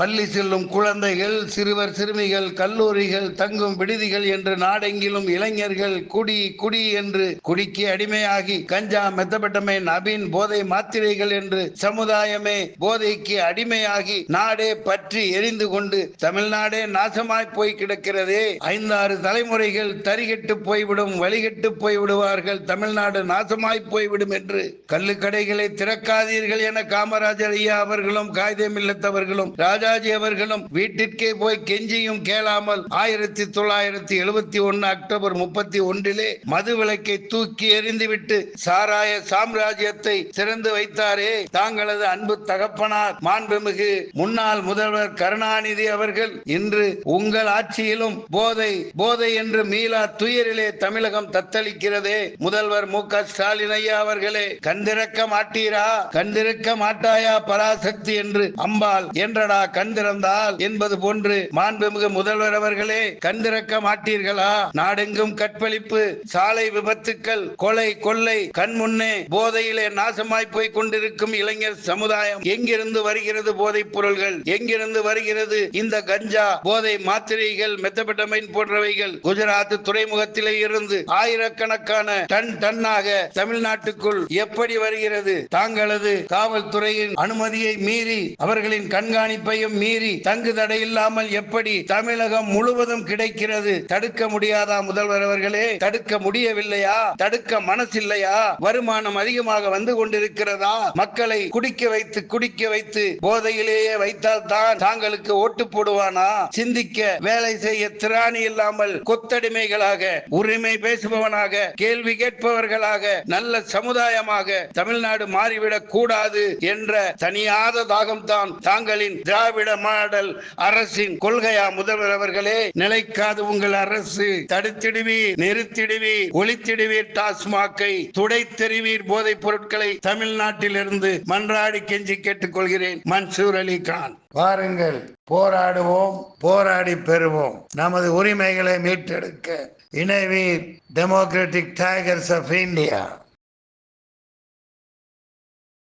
பள்ளி செல்லும் குழந்தைகள் சிறுவர் சிறுமிகள் கல்லூரிகள் தங்கும் விடுதிகள் என்று நாடெங்கிலும் இளைஞர்கள் குடி குடி என்று குடிக்கு அடிமையாகி கஞ்சா மெத்தப்பட்டமை நபீன் போதை மாத்திரைகள் என்று சமுதாயமே போதைக்கு அடிமையாகி நாடே பற்றி எரிந்து கொண்டு தமிழ்நாடே நாசமாய் போய் கிடக்கிறதே. ஐந்தாறு தலைமுறைகள் தரிகெட்டு போய்விடும் வழிகெட்டு போய்விடுவார்கள் தமிழ்நாடு நாசமாய் போய்விடும் என்று. கள்ளுக்கடைகளை திறக்காதீர்கள் என காமராஜர் ஐயா அவர்களும் காய்தமில்லாத்தவர்களும் ராஜா ராஜாஜி அவர்களும் வீட்டிற்கே போய் கெஞ்சியும் கேளாமல் ஆயிரத்தி தொள்ளாயிரத்தி எழுபத்தி ஒன்னு அக்டோபர் முப்பத்தி ஒன்றிலே மது விளக்கை தூக்கி எறிந்துவிட்டு சாராய சாம்ராஜ்யத்தை திறந்து வைத்தாரே. தாங்களது அன்பு தகப்பனார் மாண்புமிகு முன்னாள் முதல்வர் கருணாநிதி அவர்கள் இன்று உங்கள் ஆட்சியிலும் போதை போதை என்று மீளா துயரிலே தமிழகம் தத்தளிக்கிறதே. முதல்வர் மு க ஸ்டாலின் ஐயா அவர்களே கண்டிருக்க மாட்டீரா? கண்டிருக்க மாட்டாயா பராசக்தி என்று அம்பாள் என்றடா கண் திறந்தால் என்பது போன்று மாண்புமிகு முதல்வர் அவர்களே கண்டிருக்க மாட்டீர்களா? நாடெங்கும் கற்பழிப்பு சாலை விபத்துக்கள் கொலை கொள்ளை கண் முன்னே போதையிலே நாசமாய் போய் கொண்டிருக்கும் இளைஞர் சமுதாயம் எங்கிருந்து வருகிறது போதைப் பொருள்கள்? எங்கிருந்து வருகிறது இந்த கஞ்சா போதை மாத்திரைகள் மெத்தபெட்டமைன் போன்றவைகள்? குஜராத் துறைமுகத்திலே இருந்து ஆயிரக்கணக்கான டன் டன்னாக தமிழ்நாட்டுக்குள் எப்படி வருகிறது? தாங்களது காவல்துறையின் அனுமதியை மீறி அவர்களின் கண்காணிப்பை கண்காணிப்பையும் மீறி தங்கு தடை இல்லாமல் எப்படி தமிழகம் முழுவதும் கிடைக்கிறது? தடுக்க முடியாதா முதல்வர் அவர்களே? தடுக்க முடியவில்லையா? தடுக்க மனசில்லையா? வருமானம் அதிகமாக வந்து கொண்டிருக்கிறதா? மக்களை குடிக்க வைத்து குடிக்க வைத்து போதையிலேயே வைத்தால் தான் தாங்களுக்கு ஓட்டு போடுவானா? சிந்திக்க வேலை செய்ய திராணி இல்லாமல் கொத்தடிமைகளாக உரிமை பேசுபவனாக கேள்வி கேட்பவர்களாக நல்ல சமுதாயமாக தமிழ்நாடு மாறிவிடக் கூடாது என்ற தனியாத தாகம் தான் தாங்களின் திராவிட மாடல் அரசின் கொள்கையா முதல்வர் அவர்களே? நிலைக்காது உங்கள் அரசு. தடுத்திடுவீர் நிறுத்திடுவீர் ஒளித்திடுவீர் டாஸ்மாக்கை. துடைத்தெறிவீர் போதைப் பொருட்களை தமிழ்நாட்டிலிருந்து மன்றாடி கெஞ்சி கேட்டுக்கொள்கிறேன். மன்சூர் அலி கான். வாருங்கள் போராடுவோம் போராடி பெறுவோம். நமது உரிமைகளை மீட்டெடுக்க. இணைவீர் டெமோக்ராட்டிக் டைகர்ஸ் ஆஃப் இந்தியா